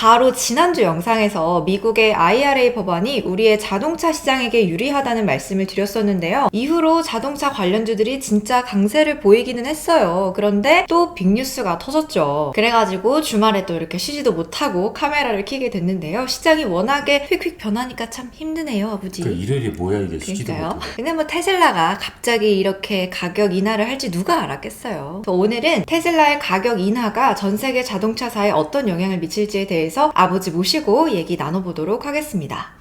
바로 지난주 영상에서 미국의 IRA 법안이 우리의 자동차 시장에게 유리하다는 말씀을 드렸었는데요. 이후로 자동차 관련주들이 진짜 강세를 보이기는 했어요. 그런데 또 빅뉴스가 터졌죠. 그래가지고 주말에 또 이렇게 쉬지도 못하고 카메라를 켜게 됐는데요. 시장이 워낙에 휙휙 변하니까 참 힘드네요, 아버지. 그 일요일이 뭐야 이게 쉬지도. 못하고. 근데 뭐 테슬라가 갑자기 이렇게 가격 인하를 할지 누가 알았겠어요. 오늘은 테슬라의 가격 인하가 전 세계 자동차사에 어떤 영향을 미칠지에 대해 서 아버지 모시고 얘기 나눠보도록 하겠습니다.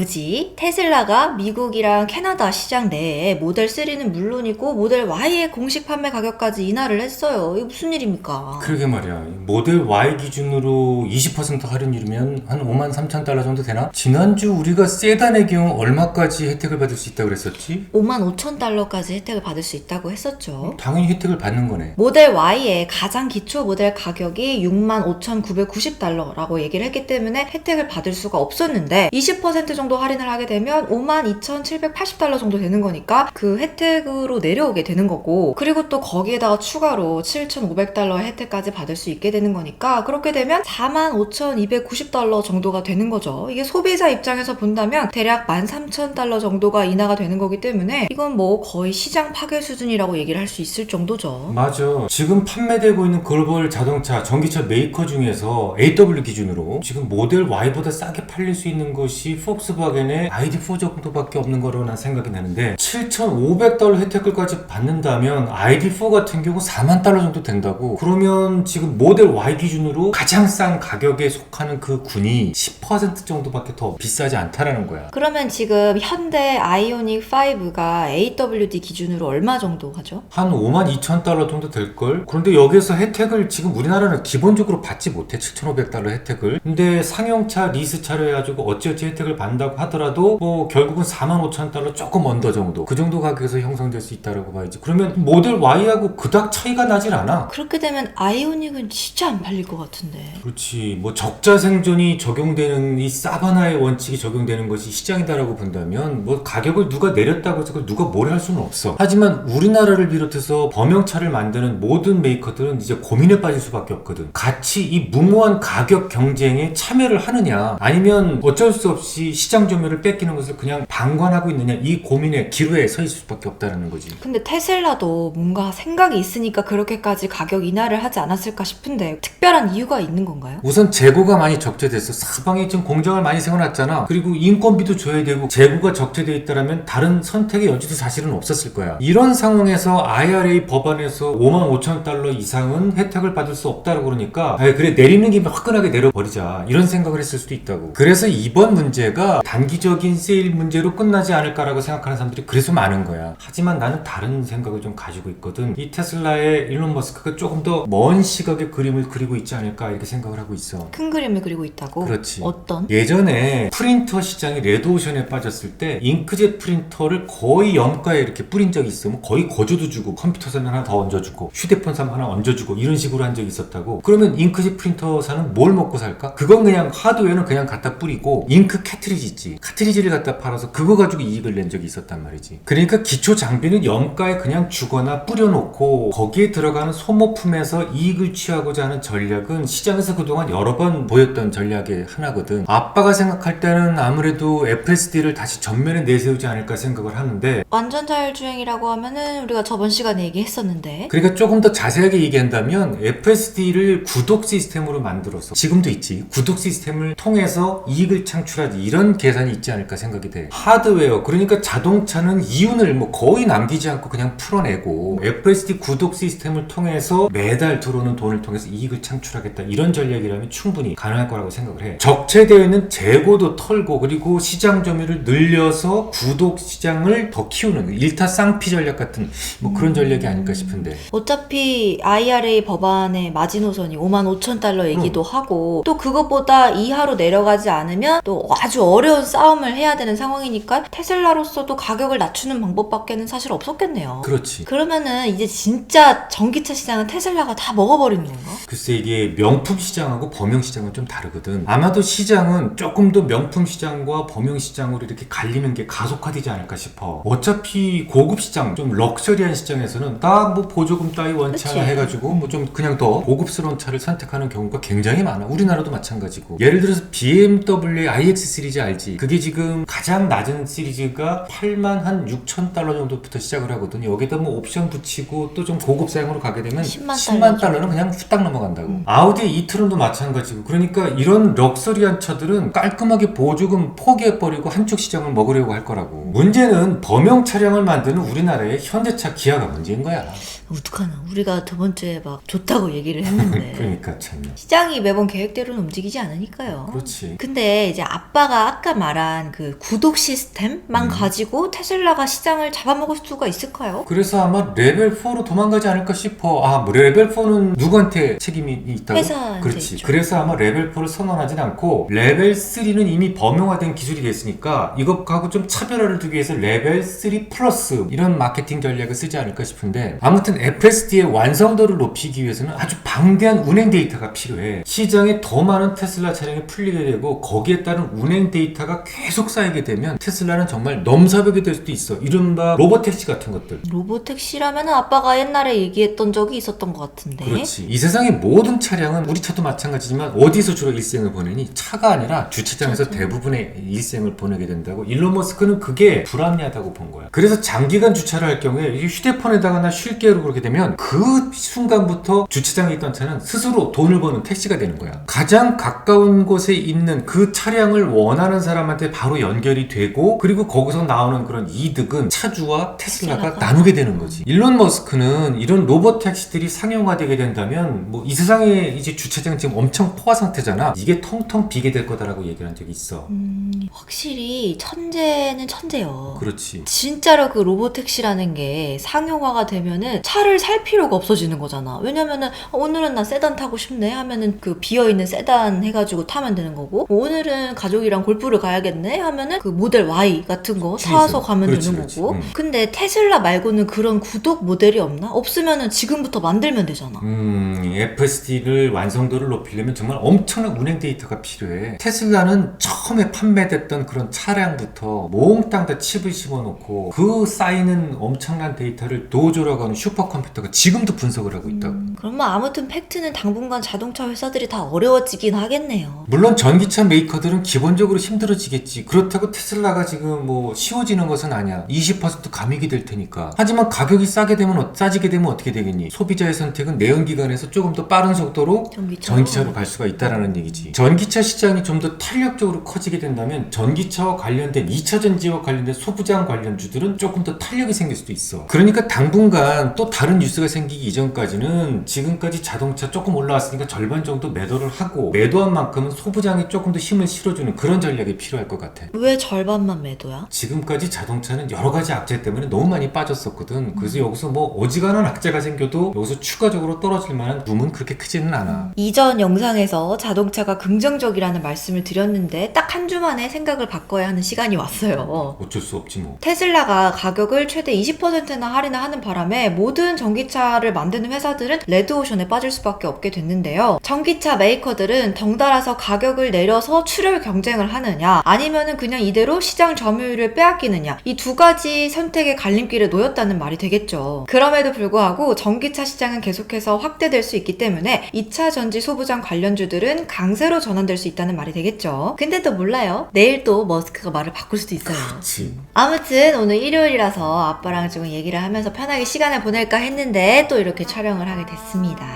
아버지, 테슬라가 미국이랑 캐나다 시장 내에 모델 3는 물론이고 모델 Y의 공식 판매 가격까지 인하를 했어요. 이거 무슨 일입니까? 그러게 말이야. 모델 Y 기준으로 20% 할인율이면 한 5만 3천 달러 정도 되나? 지난주 우리가 세단의 경우 얼마까지 혜택을 받을 수 있다고 그랬었지? 5만 5천 달러까지 혜택을 받을 수 있다고 했었죠. 당연히 혜택을 받는 거네. 모델 Y의 가장 기초 모델 가격이 65,990달러라고 얘기를 했기 때문에 혜택을 받을 수가 없었는데 20% 정도 할인을 하게 되면 52,780달러 정도 되는 거니까 그 혜택으로 내려오게 되는 거고 그리고 또 거기에다가 추가로 7,500달러의 혜택까지 받을 수 있게 되는 거니까 그렇게 되면 45,290달러 정도가 되는 거죠. 이게 소비자 입장에서 본다면 대략 13,000달러 정도가 인하가 되는 거기 때문에 이건 뭐 거의 시장 파괴 수준이라고 얘기를 할 수 있을 정도죠. 맞아. 지금 판매되고 있는 글로벌 자동차 전기차 메이커 중에서 AW 기준으로 지금 모델 Y보다 싸게 팔릴 수 있는 것이 폭스 바겐의 ID4 정도밖에 없는 거로 난 생각이 나는데 7,500달러 혜택을까지 받는다면 ID4 같은 경우 4만 달러 정도 된다고 그러면 지금 모델 Y 기준으로 가장 싼 가격에 속하는 그 군이 10% 정도밖에 더 비싸지 않다라는 거야. 그러면 지금 현대 아이오닉 5가 AWD 기준으로 얼마 정도 하죠? 한 5만 2천 달러 정도 될걸? 그런데 여기에서 혜택을 지금 우리나라는 기본적으로 받지 못해. 7,500달러 혜택을. 근데 상용차, 리스차로 해가지고 어찌어찌 혜택을 받는 다고 하더라도 뭐 결국은 4만 5천 달러 조금 언더 정도. 그 정도 가격에서 형성될 수 있다고 봐야지. 그러면 모델 Y하고 그닥 차이가 나질 않아. 그렇게 되면 아이오닉은 진짜 안 팔릴 것 같은데. 그렇지. 뭐 적자 생존이 적용되는 이 사바나의 원칙이 적용되는 것이 시장이다라고 본다면 뭐 가격을 누가 내렸다고 해서 그걸 누가 뭘할 수는 없어. 하지만 우리나라를 비롯해서 범용차를 만드는 모든 메이커들은 이제 고민에 빠질 수밖에 없거든. 같이 이 무모한 가격 경쟁에 참여를 하느냐 아니면 어쩔 수 없이 시장 점유를 뺏기는 것을 그냥 방관하고 있느냐 이 고민의 기로에 서 있을 수밖에 없다는 거지. 근데 테슬라도 뭔가 생각이 있으니까 그렇게까지 가격 인하를 하지 않았을까 싶은데 특별한 이유가 있는 건가요? 우선 재고가 많이 적재됐어. 사방에 지금 공장을 많이 세워놨잖아. 그리고 인건비도 줘야 되고 재고가 적재돼 있다라면 다른 선택의 여지도 사실은 없었을 거야. 이런 상황에서 IRA 법안에서 5만 5천 달러 이상은 혜택을 받을 수 없다고 그러니까 아이, 그래 내리는 김에 화끈하게 내려버리자 이런 생각을 했을 수도 있다고. 그래서 이번 문제가 단기적인 세일 문제로 끝나지 않을까라고 생각하는 사람들이 그래서 많은 거야. 하지만 나는 다른 생각을 좀 가지고 있거든. 이 테슬라의 일론 머스크가 조금 더 먼 시각의 그림을 그리고 있지 않을까 이렇게 생각을 하고 있어. 큰 그림을 그리고 있다고? 그렇지. 어떤? 예전에 프린터 시장이 레드오션에 빠졌을 때 잉크젯 프린터를 거의 염가에 이렇게 뿌린 적이 있어. 뭐 거의 거저도 주고 컴퓨터선 하나 더 얹어주고 휴대폰선 하나 얹어주고 이런 식으로 한 적이 있었다고. 그러면 잉크젯 프린터사는 뭘 먹고 살까? 그건 그냥 하드웨어는 그냥 갖다 뿌리고 잉크 캐트리지 있지. 카트리지를 갖다 팔아서 그거 가지고 이익을 낸 적이 있었단 말이지. 그러니까 기초 장비는 염가에 그냥 주거나 뿌려놓고 거기에 들어가는 소모품에서 이익을 취하고자 하는 전략은 시장에서 그동안 여러 번 보였던 전략의 하나거든. 아빠가 생각할 때는 아무래도 FSD를 다시 전면에 내세우지 않을까 생각을 하는데 완전 자율주행이라고 하면은 우리가 저번 시간에 얘기했었는데 그러니까 조금 더 자세하게 얘기한다면 FSD를 구독 시스템으로 만들어서 지금도 있지 구독 시스템을 통해서 이익을 창출하지 이런 계산이 있지 않을까 생각이 돼. 하드웨어 그러니까 자동차는 이윤을 뭐 거의 남기지 않고 그냥 풀어내고 FSD 구독 시스템을 통해서 매달 들어오는 돈을 통해서 이익을 창출하겠다. 이런 전략이라면 충분히 가능할 거라고 생각을 해. 적체되어 있는 재고도 털고 그리고 시장 점유율을 늘려서 구독 시장을 더 키우는 일타 쌍피 전략 같은 뭐 그런 전략이 아닐까 싶은데. 어차피 IRA 법안의 마지노선이 5만 5천 달러이기도 하고 또 그것보다 이하로 내려가지 않으면 또 아주 어려운 싸움을 해야 되는 상황이니까 테슬라로서도 가격을 낮추는 방법밖에는 사실 없었겠네요. 그렇지. 그러면은 이제 진짜 전기차 시장은 테슬라가 다 먹어버리는 건가? 글쎄 이게 명품 시장하고 범용 시장은 좀 다르거든. 아마도 시장은 조금 더 명품 시장과 범용 시장으로 이렇게 갈리는 게 가속화되지 않을까 싶어. 어차피 고급 시장, 좀 럭셔리한 시장에서는 다뭐 보조금 따위 원차 그치. 해가지고 뭐 좀 그냥 더 고급스러운 차를 선택하는 경우가 굉장히 많아. 우리나라도 마찬가지고. 예를 들어서 BMW iX 시리즈 알지? 그게 지금 가장 낮은 시리즈가 8만 한 6천 달러 정도부터 시작을 하거든. 여기다 뭐 옵션 붙이고 또 좀 고급 사양으로 가게 되면 10만 10만 달러 달러는 그냥 후딱 넘어간다고. 음. 아우디 이트론도 마찬가지고. 그러니까 이런 럭셔리한 차들은 깔끔하게 보조금 포기해버리고 한쪽 시장을 먹으려고 할 거라고. 문제는 범용 차량을 만드는 우리나라의 현대차 기아가 문제인 거야. 어떡하나. 우리가 저번 주에 막 좋다고 얘기를 했는데. 그러니까 참. 시장이 매번 계획대로는 움직이지 않으니까요. 그렇지. 근데 이제 아빠가 아까 말한 그 구독 시스템만 음. 가지고 테슬라가 시장을 잡아먹을 수가 있을까요? 그래서 아마 레벨 4로 도망가지 않을까 싶어. 아, 뭐 레벨 4는 누구한테 책임이 있다고? 회사한테 그렇지. 있죠. 그래서 아마 레벨 4를 선언하진 않고 레벨 3는 이미 범용화된 기술이 됐으니까 이것하고 좀 차별화를 두기 위해서 레벨 3 플러스 이런 마케팅 전략을 쓰지 않을까 싶은데 아무튼 FSD의 완성도를 높이기 위해서는 아주 방대한 운행 데이터가 필요해. 시장에 더 많은 테슬라 차량이 풀리게 되고 거기에 따른 운행 데이터 가 계속 쌓이게 되면 테슬라는 정말 넘사벽이 될 수도 있어. 이른바 로보택시 같은 것들. 로보택시라면 아빠가 옛날에 얘기했던 적이 있었던 것 같은데. 그렇지. 이 세상의 모든 차량은 우리 차도 마찬가지지만 어디서 주로 일생을 보내니? 차가 아니라 주차장에서 주차장. 대부분의 일생을 보내게 된다고. 일론 머스크는 그게 불합리하다고 본 거야. 그래서 장기간 주차를 할 경우에 이 휴대폰에다가나 쉴게로 그렇게 되면 그 순간부터 주차장에 있던 차는 스스로 돈을 버는 택시가 되는 거야. 가장 가까운 곳에 있는 그 차량을 원하는 사람한테 바로 연결이 되고 그리고 거기서 나오는 그런 이득은 차주와 테슬라가. 나누게 되는 거지. 일론 머스크는 이런 로봇 택시들이 상용화되게 된다면 뭐 이 세상에 이제 주차장 지금 엄청 포화 상태잖아. 이게 텅텅 비게 될 거다라고 얘기를 한 적이 있어. 음, 확실히 천재는 천재요. 그렇지. 진짜로 그 로보택시라는 게 상용화가 되면은 차를 살 필요가 없어지는 거잖아. 왜냐면은 어, 오늘은 나 세단 타고 싶네 하면은 그 비어 있는 세단 해가지고 타면 되는 거고 뭐 오늘은 가족이랑 골프 를 가야겠네 하면은 그 모델 Y 같은 거. 타서 가면 그렇지, 되는 그렇지. 거고. 음. 근데 테슬라 말고는 그런 구독 모델이 없나? 없으면은 지금부터 만들면 되잖아. 음, FSD를 완성도를 높이려면 정말 엄청난 운행 데이터가 필요해. 테슬라는 처음에 판매됐던 그런 차량부터 몽땅 다 칩을 심어놓고 그 쌓이는 엄청난 데이터를 도조라고 하는 슈퍼컴퓨터가 지금도 분석을 하고 있다고. 음, 그럼 뭐 아무튼 팩트는 당분간 자동차 회사들이 다 어려워지긴 하겠네요. 물론 전기차 메이커들은 기본적으로 힘들어지겠지. 그렇다고 테슬라가 지금 뭐 쉬워지는 것은 아니야. 20% 감익이 될 테니까. 하지만 가격이 싸게 되면 어- 싸지게 되면 어떻게 되겠니? 소비자의 선택은 내연기관에서 조금 더 빠른 속도로 전기차. 전기차로 갈 수가 있다라는 얘기지. 전기차 시장이 좀 더 탄력적으로 커 지게 된다면 전기차와 관련된 2차 전지와 관련된 소부장 관련주들은 조금 더 탄력이 생길 수도 있어. 그러니까 당분간 또 다른 뉴스가 생기기 이전까지는 지금까지 자동차 조금 올라왔으니까 절반 정도 매도를 하고 매도한 만큼은 소부장이 조금 더 힘을 실어주는 그런 전략이 필요할 것 같아. 왜 절반만 매도야? 지금까지 자동차는 여러 가지 악재 때문에 너무 많이 빠졌었거든. 그래서 여기서 뭐 어지간한 악재가 생겨도 여기서 추가적으로 떨어질 만한 붐은 그렇게 크지는 않아. 이전 영상에서 자동차가 긍정적이라는 말씀을 드렸는데 딱 한 주 만에 생각을 바꿔야 하는 시간이 왔어요. 어쩔 수 없지 뭐. 테슬라가 가격을 최대 20%나 할인을 하는 바람에 모든 전기차를 만드는 회사들은 레드오션에 빠질 수밖에 없게 됐는데요. 전기차 메이커들은 덩달아서 가격을 내려서 출혈 경쟁을 하느냐 아니면은 그냥 이대로 시장 점유율을 빼앗기느냐 이 두 가지 선택의 갈림길에 놓였다는 말이 되겠죠. 그럼에도 불구하고 전기차 시장은 계속해서 확대될 수 있기 때문에 2차 전지 소부장 관련주들은 강세로 전환될 수 있다는 말이 되겠죠. 근데 또 몰라요. 내일 또 머스크가 말을 바꿀 수도 있어요. 그렇지. 아무튼 오늘 일요일이라서 아빠랑 좀 얘기를 하면서 편하게 시간을 보낼까 했는데 또 이렇게 촬영을 하게 됐습니다.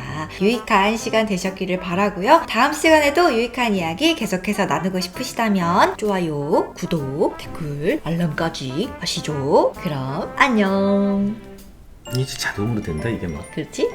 유익한 시간 되셨기를 바라고요. 다음 시간에도 유익한 이야기 계속해서 나누고 싶으시다면 좋아요, 구독, 댓글, 알람까지 하시죠. 그럼 안녕. 이제 자동으로 된다 이게 막. 그렇지?